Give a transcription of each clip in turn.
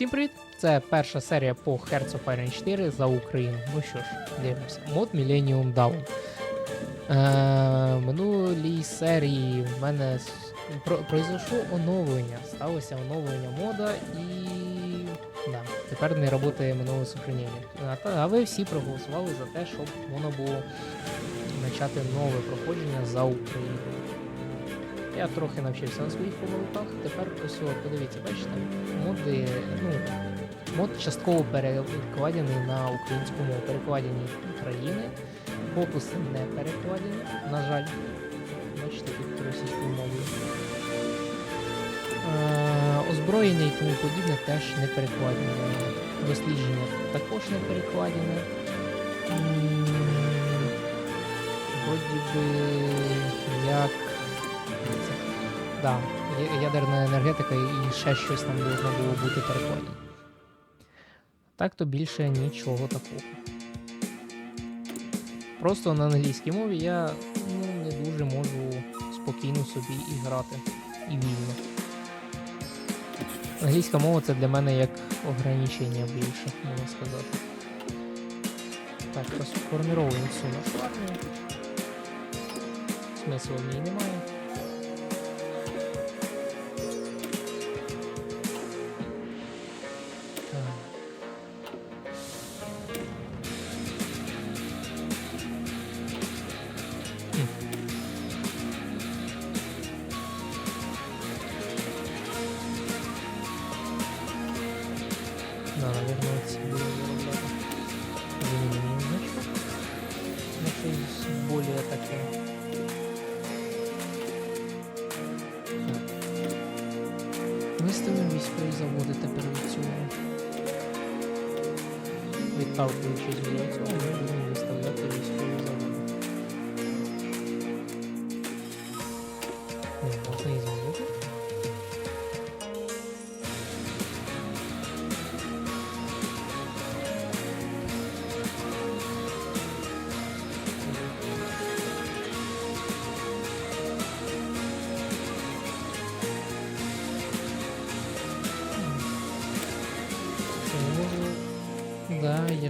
Всім привіт! Це перша серія по Hearts of Iron 4 за Україну. Ну що ж, дивимося. Мод Millennium Down. Е, минулій серії в мене с- про, произошло оновлення. Сталося оновлення мода і. Да, тепер не працює минуле сохранення. А ви всі проголосували за те, щоб воно було почати нове проходження за Україну. Я трохи навчився на своїх помилках. Тепер ось подивіться, бачите, моди, ну, мод частково перекладений на українську мову, перекладені країни, фокуси не перекладені, на жаль. Бачите, тут російською мовою. Е, озброєння і тому подібне теж не перекладені. Дослідження також не перекладені. М, Вроді би як. Да, ядерна енергетика і ще щось там должно було бути перекладено. Так то більше нічого такого. Просто на англійській мові я ну, не дуже можу спокійно собі і грати і вільно. Англійська мова це для мене як ограничення більше, можна сказати. Так, розформіровуємо всю нашу армію. Смислу в ній немає.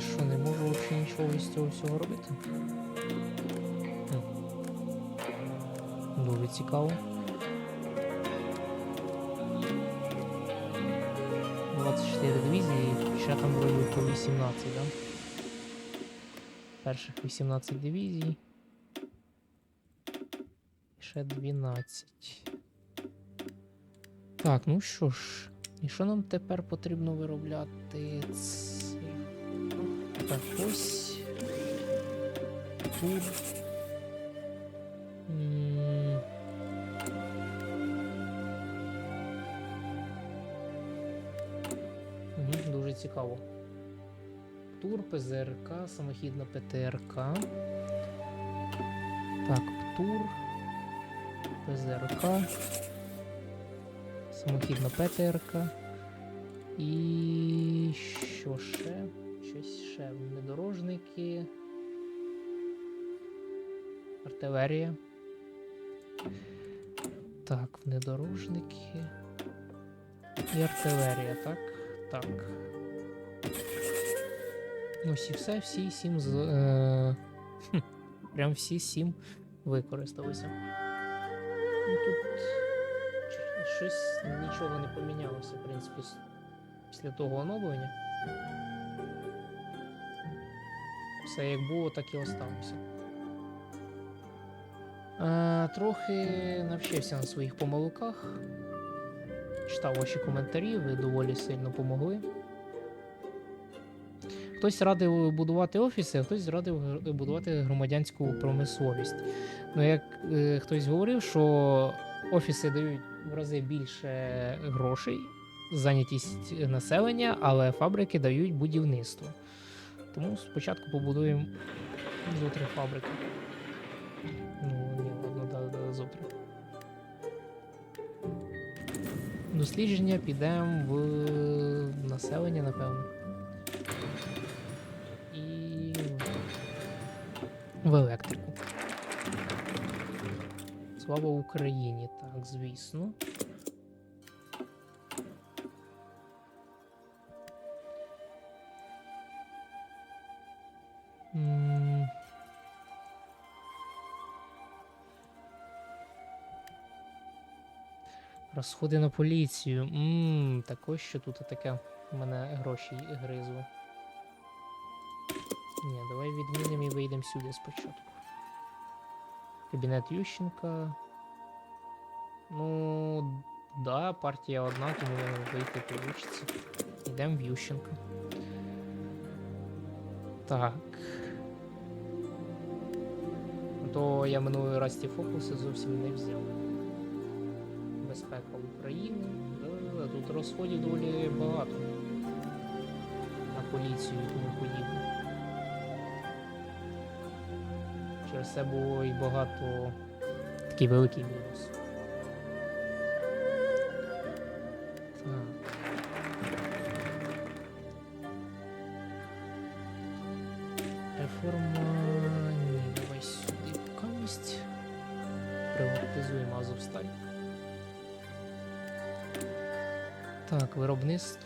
Що, не можу взагалі нічого із цього всього робити. Дуже цікаво. 24 дивізії, ще там вроді по 18, да? Перших 18 дивізій. Ще 12. Так, ну що ж, і що нам тепер потрібно виробляти? Так, ось. Тур. М. Дуже цікаво. Тур, ПЗРК, самохідна ПТРК. Так, Птур. ПЗРК. Самохідна ПТРК. І що ще? Щось ще. Внедорожники. Артилерія. Так, внедорожники. І артилерія, так? Так. Ось і все, всі сім з. Е... Прям всі сім використалися. Ну тут щось нічого не помінялося, в принципі, після того оновлення. Все як було, так і осталося. Е, трохи навчився на своїх помилках. Читав ваші коментарі, ви доволі сильно помогли. Хтось радив будувати офіси, а хтось радив будувати громадянську промисловість. Ну, як е, хтось говорив, що офіси дають в рази більше грошей, зайнятість населення, але фабрики дають будівництво. Тому спочатку побудуємо зо фабрики. Ну, ні, ладно, да, да, зо. Дослідження підемо в населення, напевно. І в електрику. Слава Україні, так, звісно. Розходи на поліцію. Ммм, так ось що тут таке. У мене гроші гризло. Ні, давай відмінимо і вийдемо сюди спочатку. Кабінет Ющенка. Ну, да, партія одна, тому вийти получиться. Йдемо в Ющенка. Так. То я минулий раз ті фокуси зовсім не взяв. України. Да, тут розходів доволі багато. На поліцію і тому подібне. Через це було і багато такий великий мінус.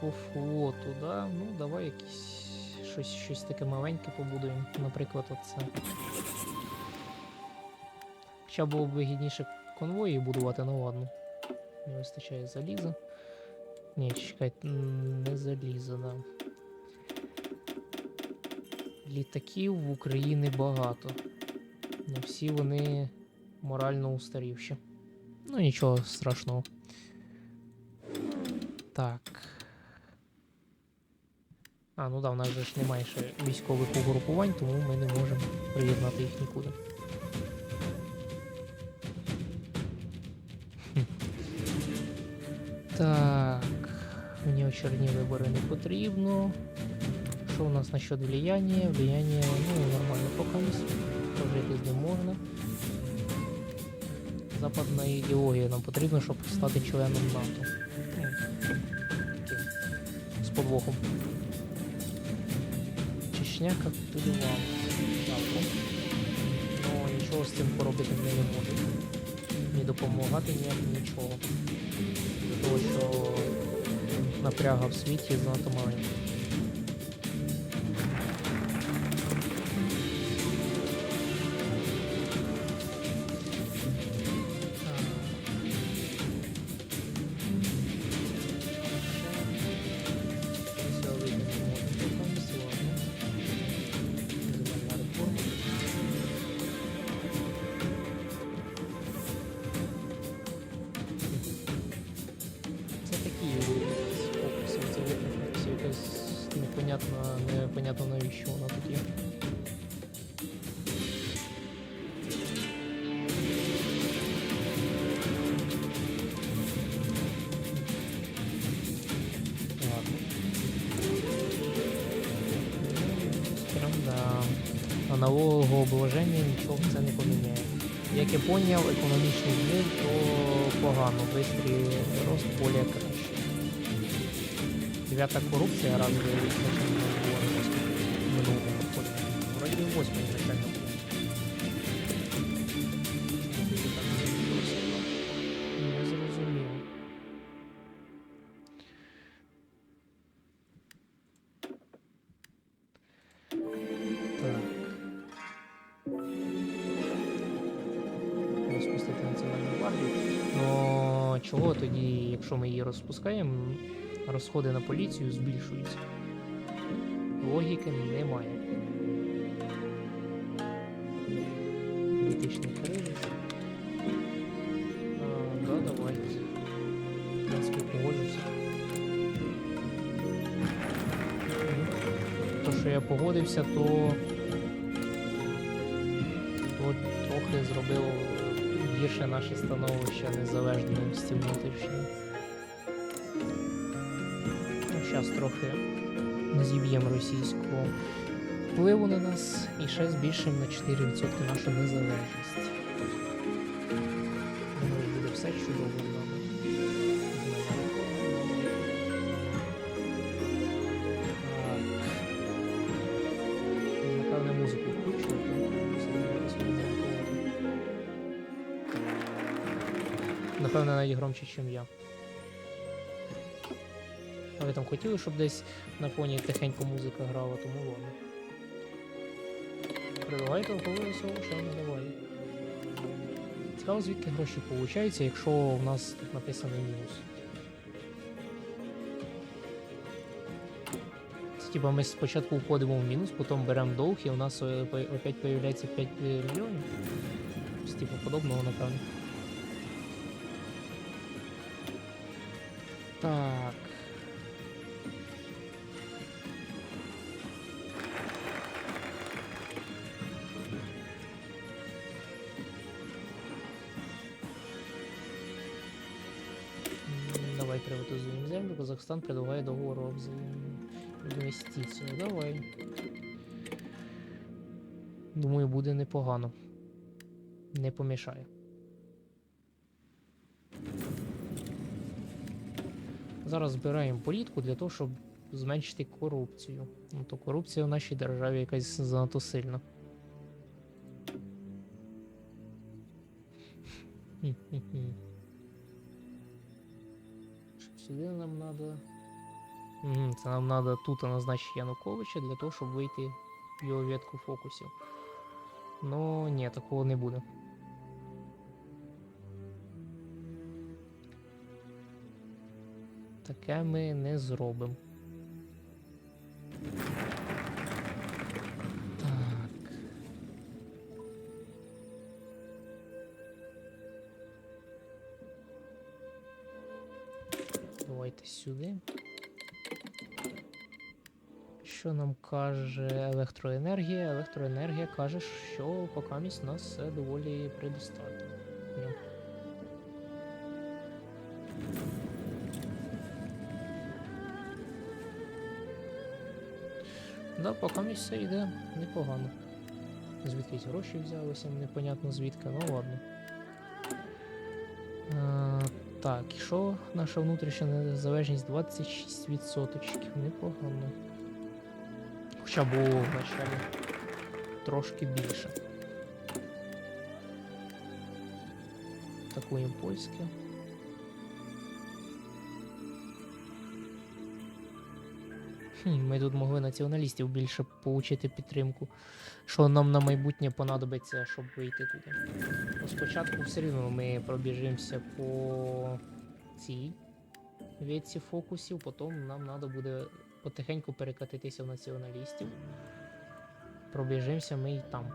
Виробництво флоту, да? Ну, давай якісь щось, щось таке маленьке побудуємо. Наприклад, оце. Хоча було б вигідніше конвої будувати, ну ладно. Не вистачає заліза. Ні, чекай, не заліза, да. Літаків в Україні багато. Не всі вони морально устарівші. Ну нічого страшного. Так. А, ну да, в нас же ж немає ще військових угрупувань, тому ми не можемо приєднати їх нікуди. Так. Мені очерні вибори не потрібно. Що у нас насчет влияния? Влияние, ну, нормально покамість. Пожити з ним можна. Западна ідеологія нам потрібно, щоб стати членом НАТО. Таким, з подвохом. Чечня капітулювала. Добре. Ну, нічого з цим поробити не можу. Ні допомагати ніяк нічого. Тому що напряга в світі занадто маленька. Непонятно навіщо вона тут є. А налогового обложення нічого це не поміняє. Як я поняв, економічний змін, то погано, бистрий рост поля краще. Дев'ята корупція раз в рік почали говорити в минулому році. Вроді восьмий начально. Не зрозумів. Так. Розпустити національну гвардію. Но чого тоді, якщо ми її розпускаємо, розходи на поліцію збільшуються? Логіки немає. Політичний кризис. А, да, давай. В принципі, погоджуся. То, що я погодився, то, то трохи зробив гірше наше становище незалежності внутрішньої. Ну, зараз трохи зіб'ємо російського впливу на нас і ще збільшимо на 4% нашу незалежність. Думаю, буде все чудово з нами. Буде навіть громче, ніж я. А ви там хотіли, щоб десь на фоні тихенько музика грала, тому ладно. Предлагай толковий що не давай. Цікаво, звідки гроші получаються, якщо в нас тут написано мінус. Це типа ми спочатку входимо в мінус, потім беремо долг, і у нас е, опять появляється 5 мільйонів. Щось типу подобного, напевно. Так. Казахстан предлагає договор об взаєм- Давай. Думаю, буде непогано. Не помішає. Зараз збираємо політку для того, щоб зменшити корупцію. Ну то корупція в нашій державі якась занадто сильна. Хм-хм-хм. Сюди нам треба. Угу, це нам треба тут назначити Януковича для того, щоб вийти в його ветку фокусів. Ну, ні, такого не буде. Таке ми не зробимо. Сюди. Що нам каже електроенергія? Електроенергія каже, що у нас все доволі предостатньо. Да, поки місць все йде непогано. Звідкись гроші взялися, непонятно звідки, ну ладно. Так, і що наша внутрішня незалежність 26%. Непогано. Хоча було вначалі трошки більше. Атакуємо польське. Ми тут могли націоналістів більше получити підтримку. Що нам на майбутнє понадобиться, щоб вийти туди. Ну, Спочатку все рівно ми пробіжимося по цій ветці фокусів, потім нам треба буде потихеньку перекатитися в націоналістів. Пробіжимося ми і там.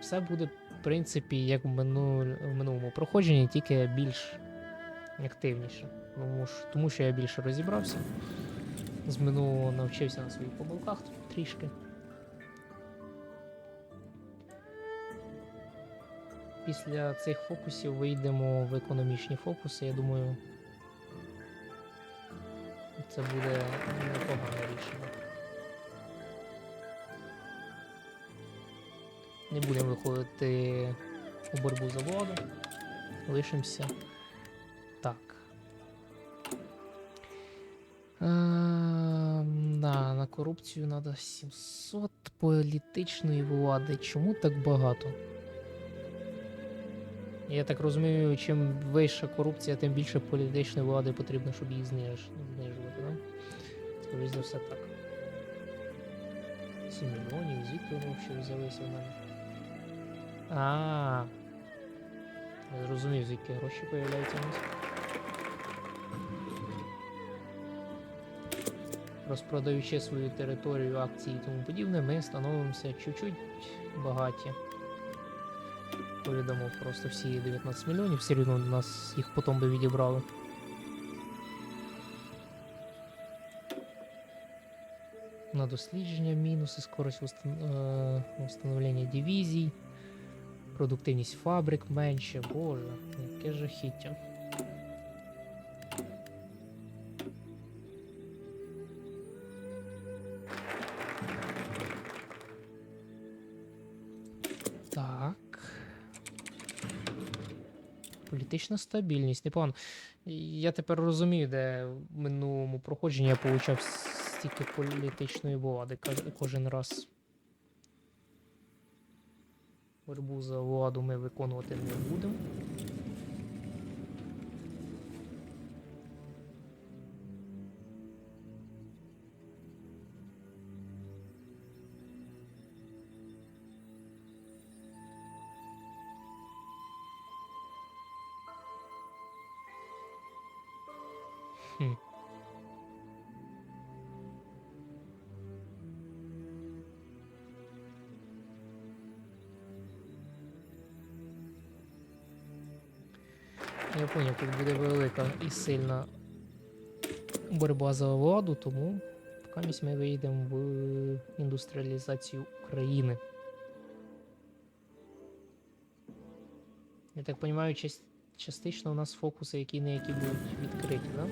Все буде, в принципі, як в минулому проходженні, тільки більш активніше. Тому що я більше розібрався. З минулого навчився на своїх помилках трішки. Після цих фокусів вийдемо в економічні фокуси. Я думаю, це буде непогане рішення. Не будемо виходити у боротьбу за владу. Лишимося так. На корупцію треба 700 політичної влади. Чому так багато? Я так розумію, чим вища корупція, тим більше політичної влади потрібно, щоб її зниж... знижувати, да? Скоріше за все так. 7 мільйонів, звідки гроші взялися в мене? А. Я зрозумів, звідки гроші появляються у нас. Розпродаючи свою територію, акції і тому подібне, ми становимося чуть-чуть багаті. Повідомив просто всі 19 мільйонів, все рівно нас їх потім би відібрали. На дослідження мінуси, скорость востан- е, дивізій, продуктивність фабрик менше. Боже, яке жахіття. Політична стабільність, непогано. Я тепер розумію, де в минулому проходженні я получав стільки політичної влади кожен раз. Вербу за владу ми виконувати не будемо. Я поняв, тут буде велика і сильна боротьба за владу, тому поки ми вийдемо в індустріалізацію України. Я так розумію, частично у нас фокуси, які не які будуть відкриті? Да?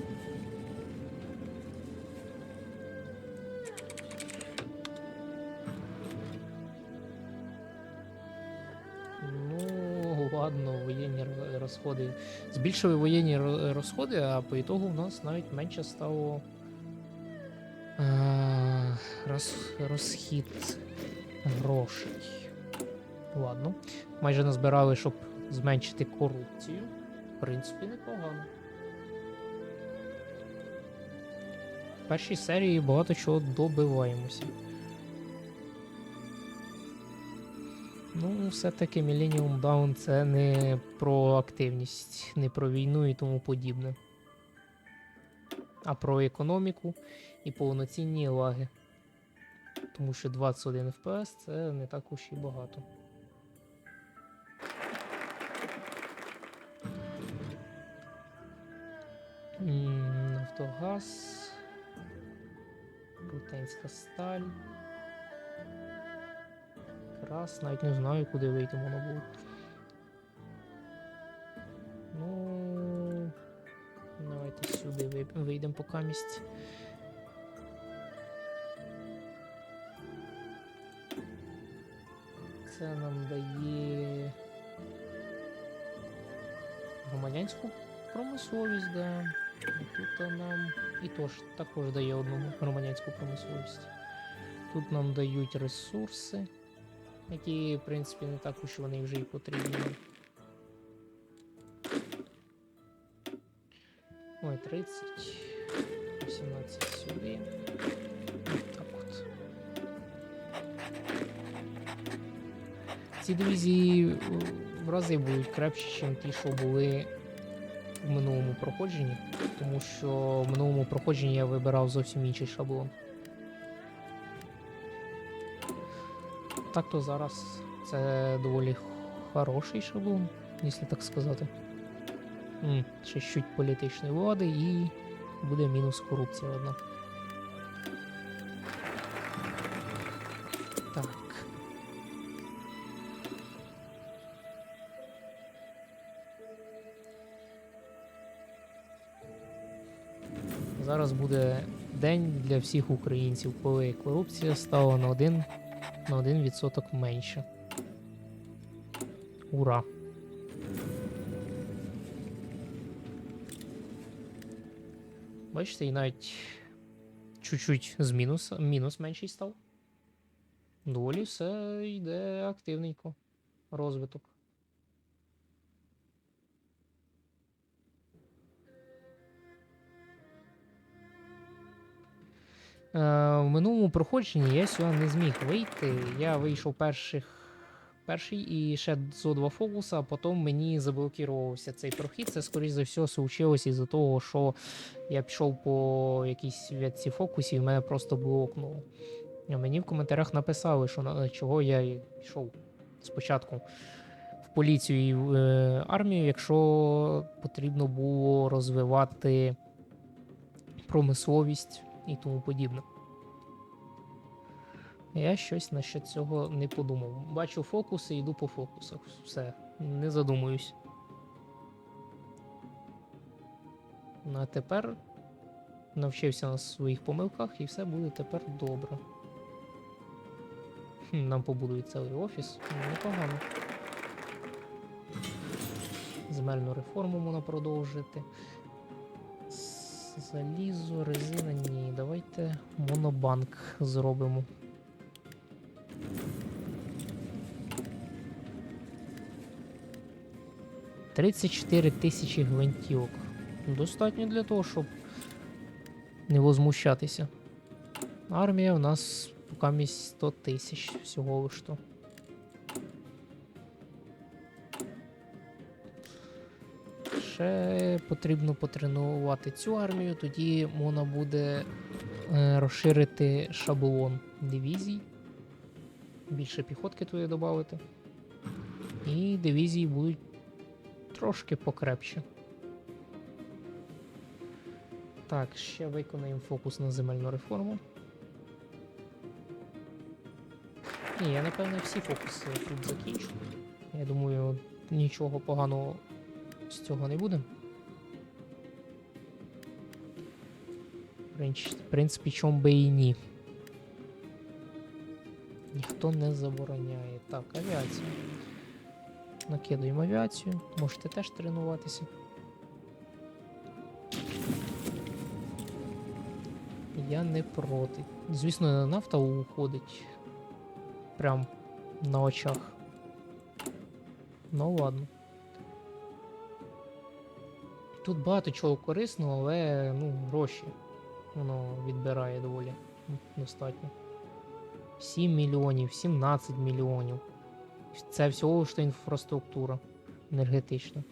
Ну, ладно, воєнні розходи. Збільшили воєнні розходи, а по ітогу в нас навіть менше стало е, роз, розхід грошей. Ладно. Майже назбирали, щоб зменшити корупцію. В принципі, непогано. В першій серії багато чого добиваємося. Ну, все-таки Millennium Dawn це не про активність, не про війну і тому подібне. А про економіку і повноцінні лаги. Тому що 21 FPS це не так уж і багато. Нафтогаз. Брутенська сталь. Раз, навіть не знаю, куди вийти можна було. Ну. Давайте сюди вийдемо по камість. Це нам дає громадянську промисловість, да. І Тут нам і тож також дає одну громадянську промисловість. Тут нам дають ресурси які, в принципі, не так уж вони вже і потрібні. Ой, 30, 18 сюди. Так от. Ці дивізії е, в рази будуть крепші, ніж ті, що були в минулому проходженні, тому що в минулому проходженні я вибирав зовсім інший шаблон. Так то зараз це доволі хороший шаблон, якщо так сказати. М, ще чуть політичної влади і буде мінус корупція одна. Так. Зараз буде день для всіх українців, коли корупція стала на один на 1% менше. Ура! Бачите, і навіть чуть-чуть з мінус, мінус менший став. Доволі все йде активненько. Розвиток. В минулому проходженні я сюди не зміг вийти. Я вийшов перших, перший і ще зо два фокуса, а потім мені заблокувався цей прохід. Це, скоріш за все, случилось із-за того, що я пішов по якійсь ветці фокусів, і мене просто блокнуло. Мені в коментарях написали, що на чого я пішов спочатку в поліцію і в е, армію, якщо потрібно було розвивати промисловість і тому подібне. Я щось насчет цього не подумав. Бачу фокуси, йду по фокусах. Все, не задумуюсь. Ну а тепер навчився на своїх помилках і все буде тепер добре. Нам побудують цілий офіс. Непогано. Земельну реформу можна продовжити. Залізо, резина, ні. Давайте монобанк зробимо. Тридцять чотири тисячі гвинтівок. Достатньо для того, щоб не возмущатися. Армія у нас поки місць 100 тисяч всього лиш. Ще потрібно потренувати цю армію, тоді можна буде е, розширити шаблон дивізій. Більше піхотки туди додати. І дивізії будуть трошки покрепше. Так, ще виконаємо фокус на земельну реформу. Ні, я напевно всі фокуси тут закінчу. Я думаю, нічого поганого з цього не буде. В принципі, чом би і ні. Ніхто не забороняє. Так, авіація. Накидуємо авіацію. Можете теж тренуватися. Я не проти. Звісно, нафта уходить. Прям на очах. Ну ладно. Тут багато чого корисного, але ну, гроші воно відбирає доволі достатньо. 7 мільйонів, 17 мільйонів. Це всього ж інфраструктура енергетична.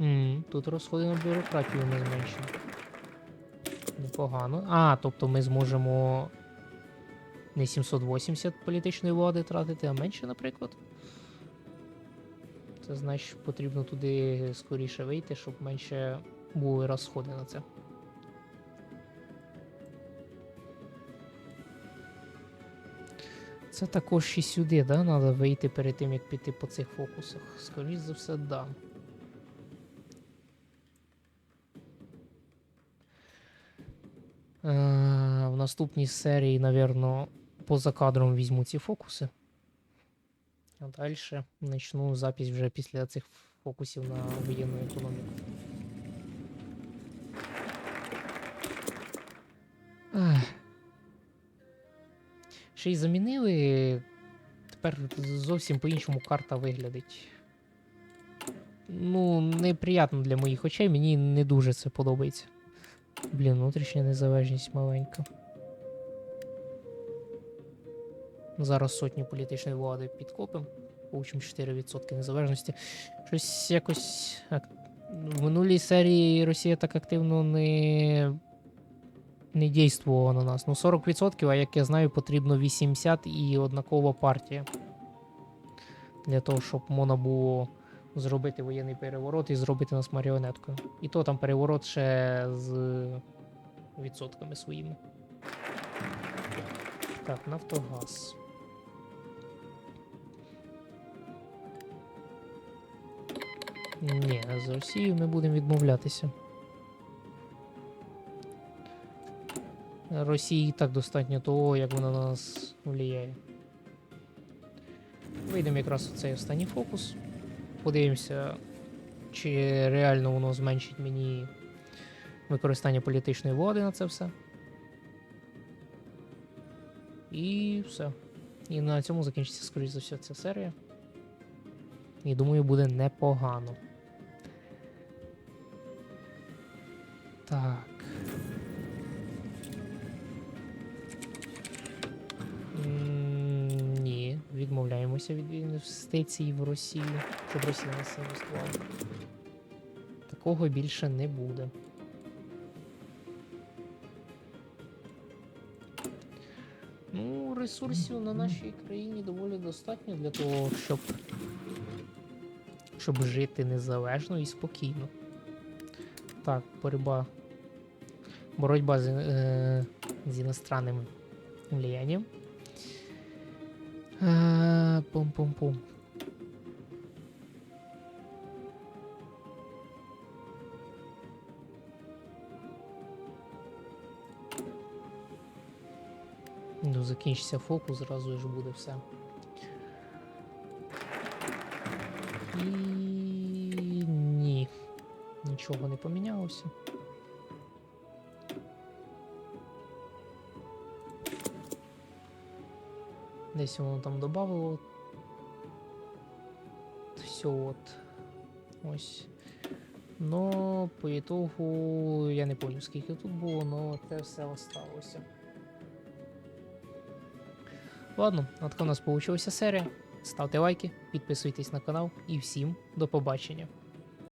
М, Тут розходи на бюрократію не зменшені. Непогано. А, тобто ми зможемо не 780 політичної влади тратити, а менше, наприклад. Це значить, потрібно туди скоріше вийти, щоб менше були розходи на це. Це також і сюди, да? Треба вийти перед тим, як піти по цих фокусах. Скоріше за все, да. Е, в наступній серії, напевно, поза кадром візьму ці фокуси. А далі почну запись вже після цих фокусів на воєнну економіку. Ще й замінили. Тепер зовсім по-іншому карта виглядить. Ну, неприємно для моїх очей, мені не дуже це подобається. Блін, внутрішня незалежність маленька. Зараз сотню політичної влади підкопимо. Получимо 4% незалежності. Щось якось. В минулій серії Росія так активно не. Не дійствувала на нас. Ну, 40%, а як я знаю, потрібно 80 і однакова партія. Для того, щоб можна було зробити воєнний переворот і зробити нас маріонеткою. І то там переворот ще з відсотками своїми. Так, Нафтогаз. Ні, з Росією ми будемо відмовлятися. Росії і так достатньо того, як вона на нас впливає. Вийдемо якраз у цей останній фокус. Подивимося, чи реально воно зменшить мені використання політичної влади на це все. І все. І на цьому закінчиться, скоріш за все, ця серія. І думаю, буде непогано. Так. Ні, відмовляємося від інвестицій в Росію, щоб Росія нас інвестувала. Такого більше не буде. Ну, ресурсів на нашій країні доволі достатньо для того, щоб, щоб жити незалежно і спокійно. Так, боротьба. Боротьба з, е, з іностранним влиянием. Е, Пум-пум-пум. Ну, закінчиться фокус, зразу ж буде все. І. Нічого не помінялося. Десь воно там додавало. Все от. Ось. Но по ітогу я не пам'ятаю скільки тут було, но це все осталося. Ладно, от у нас вийшла серія. Ставте лайки, підписуйтесь на канал і всім до побачення.